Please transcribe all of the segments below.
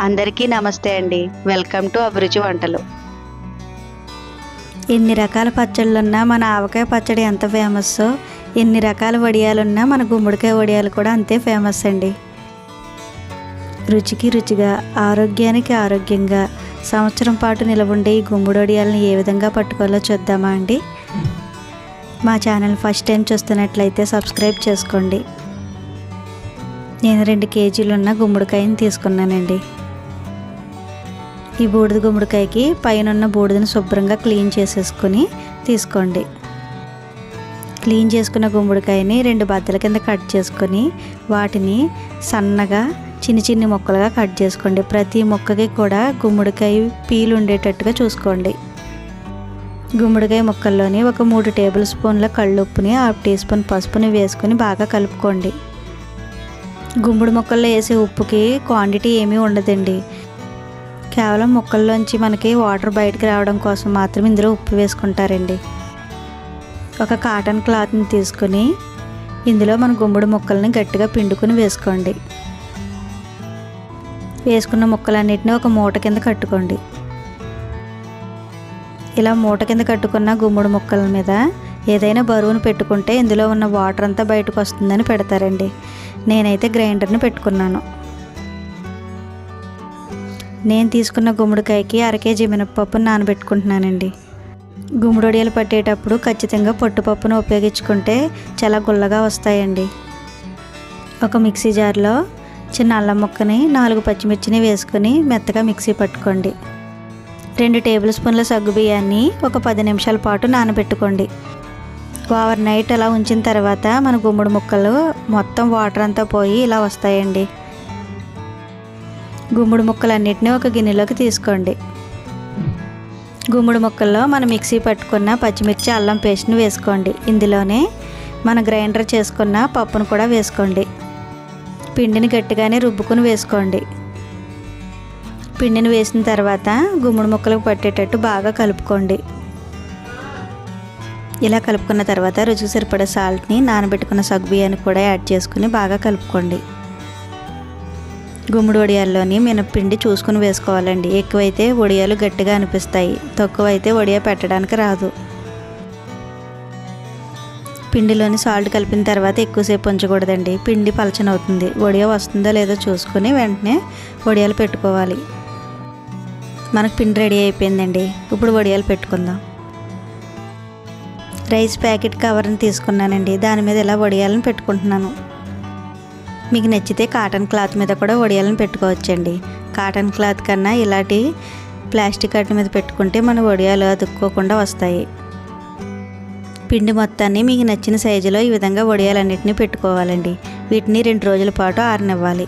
అందరికీ నమస్తే అండి. వెల్కమ్ టు అభిరుచి వంటలు. ఎన్ని రకాల పచ్చళ్ళున్నా మన ఆవకాయ పచ్చడి ఎంత ఫేమస్ ఎన్ని రకాల వడియాలున్నా మన గుమ్మడికాయ వడియాలు కూడా అంతే ఫేమస్ అండి. రుచికి రుచిగా ఆరోగ్యానికి ఆరోగ్యంగా సంవత్సరం పాటు నిలవుండే ఈ గుమ్మడి వడియాలను ఏ విధంగా పట్టుకోవాలో చూద్దామా అండి? మా ఛానల్ ఫస్ట్ టైం చూస్తున్నట్లయితే సబ్స్క్రైబ్ చేసుకోండి. నేను రెండు కేజీలున్న గుమ్మడికాయని తీసుకున్నానండి. ఈ బూడిద గుమ్మడికాయకి పైన ఉన్న బూడిదని శుభ్రంగా క్లీన్ చేసేసుకొని తీసుకోండి. క్లీన్ చేసుకున్న గుమ్మడికాయని రెండు బద్దల కింద కట్ చేసుకొని వాటిని సన్నగా చిన్న చిన్న ముక్కలుగా కట్ చేసుకోండి. ప్రతి ముక్కకి కూడా గుమ్మడికాయ పీలు ఉండేటట్టుగా చూసుకోండి. గుమ్మడికాయ ముక్కల్లోని ఒక మూడు టేబుల్ స్పూన్ల కళ్ళుప్పుని హాఫ్ టీ స్పూన్ పసుపుని వేసుకొని బాగా కలుపుకోండి. గుమ్మడి ముక్కల్లో వేసే ఉప్పుకి క్వాంటిటీ ఏమీ ఉండదండి. కేవలం ముక్కల్లోంచి మనకి వాటర్ బయటకు రావడం కోసం మాత్రం ఇందులో ఉప్పు వేసుకుంటారండి. ఒక కాటన్ క్లాత్ని తీసుకుని ఇందులో మన గుమ్మడి ముక్కల్ని గట్టిగా పిండుకొని వేసుకోండి. వేసుకున్న ముక్కలన్నిటిని ఒక మూట కింద కట్టుకోండి. ఇలా మూట కింద కట్టుకున్న గుమ్మడి ముక్కల మీద ఏదైనా బరువును పెట్టుకుంటే ఇందులో ఉన్న వాటర్ అంతా బయటకు వస్తుందని పెడతారండి. నేనైతే గ్రైండర్ని పెట్టుకున్నాను. నేను తీసుకున్న గుమ్మడికాయకి అర కేజీ మినపప్పును నానబెట్టుకుంటున్నానండి. గుమ్మడొడియాలు పట్టేటప్పుడు ఖచ్చితంగా పొట్టుపప్పును ఉపయోగించుకుంటే చాలా గుల్లగా వస్తాయండి. ఒక మిక్సీ జార్లో చిన్న అల్లం ముక్కని నాలుగు పచ్చిమిర్చిని వేసుకుని మెత్తగా మిక్సీ పట్టుకోండి. రెండు టేబుల్ స్పూన్ల సగ్గు బియ్యాన్ని ఒక పది నిమిషాల పాటు నానబెట్టుకోండి. ఓవర్ నైట్ అలా ఉంచిన తర్వాత మన గుమ్మడి ముక్కలు మొత్తం వాటర్ అంతా పోయి ఇలా వస్తాయండి. గుమ్మడి ముక్కలన్నిటిని ఒక గిన్నెలోకి తీసుకోండి. గుమ్మడి ముక్కల్లో మనం మిక్సీ పట్టుకున్న పచ్చిమిర్చి అల్లం పేస్ట్ని వేసుకోండి. ఇందులోనే మన గ్రైండర్ చేసుకున్న పప్పును కూడా వేసుకోండి. పిండిని గట్టిగానే రుబ్బుకుని వేసుకోండి. పిండిని వేసిన తర్వాత గుమ్మడి ముక్కలకు పట్టేటట్టు బాగా కలుపుకోండి. ఇలా కలుపుకున్న తర్వాత రుచికి సరిపడే సాల్ట్ని నానబెట్టుకున్న సగ్బియాన్ని కూడా యాడ్ చేసుకుని బాగా కలుపుకోండి. గుమ్మడి వడియాల్లోని మినప్పిండి చూసుకుని వేసుకోవాలండి. ఎక్కువైతే వడియాలు గట్టిగా అనిపిస్తాయి. తక్కువైతే వడియా పెట్టడానికి రాదు. పిండిలోని సాల్ట్ కలిపిన తర్వాత ఎక్కువసేపు ఉంచకూడదండి. పిండి పలచనవుతుంది. వడియా వస్తుందో లేదో చూసుకొని వెంటనే వడియాలు పెట్టుకోవాలి. మనకు పిండి రెడీ అయిపోయిందండి. ఇప్పుడు వడియాలు పెట్టుకుందాం. రైస్ ప్యాకెట్ కవర్ని తీసుకున్నానండి. దాని మీద ఇలా వడియాలను పెట్టుకుంటున్నాను. మీకు నచ్చితే కాటన్ క్లాత్ మీద కూడా వడియాలను పెట్టుకోవచ్చండి. కాటన్ క్లాత్ కన్నా ఇలాంటి ప్లాస్టిక్ అట్ల మీద పెట్టుకుంటే మన వడియాలు అతుక్కోకుండా వస్తాయి. పిండి మొత్తాన్ని మీకు నచ్చిన సైజులో ఈ విధంగా వడియాలన్నిటిని పెట్టుకోవాలండి. వీటిని రెండు రోజుల పాటు ఆరనివ్వాలి.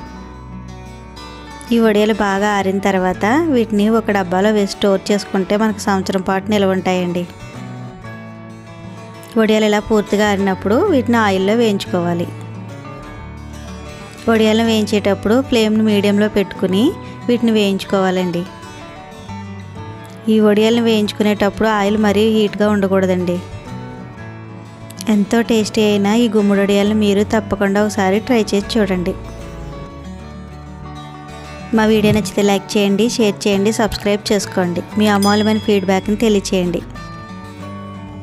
ఈ వడియాలు బాగా ఆరిన తర్వాత వీటిని ఒక డబ్బాలో వేసి స్టోర్ చేసుకుంటే మనకు సంవత్సరం పాటు నిల్వ ఉంటాయండి. వడియాలు ఇలా పూర్తిగా ఆరినప్పుడు వీటిని ఆయిల్లో వేయించుకోవాలి. వడియాలను వేయించేటప్పుడు ఫ్లేమ్ని మీడియంలో పెట్టుకుని వీటిని వేయించుకోవాలండి. ఈ వడియాలను వేయించుకునేటప్పుడు ఆయిల్ మరీ హీట్గా ఉండకూడదండి. ఎంతో టేస్టీ అయిన ఈ గుమ్మడి వడియాలను మీరు తప్పకుండా ఒకసారి ట్రై చేసి చూడండి. మా వీడియో నచ్చితే లైక్ చేయండి షేర్ చేయండి సబ్స్క్రైబ్ చేసుకోండి. మీ అమూల్యమైన ఫీడ్బ్యాక్ని తెలియచేయండి.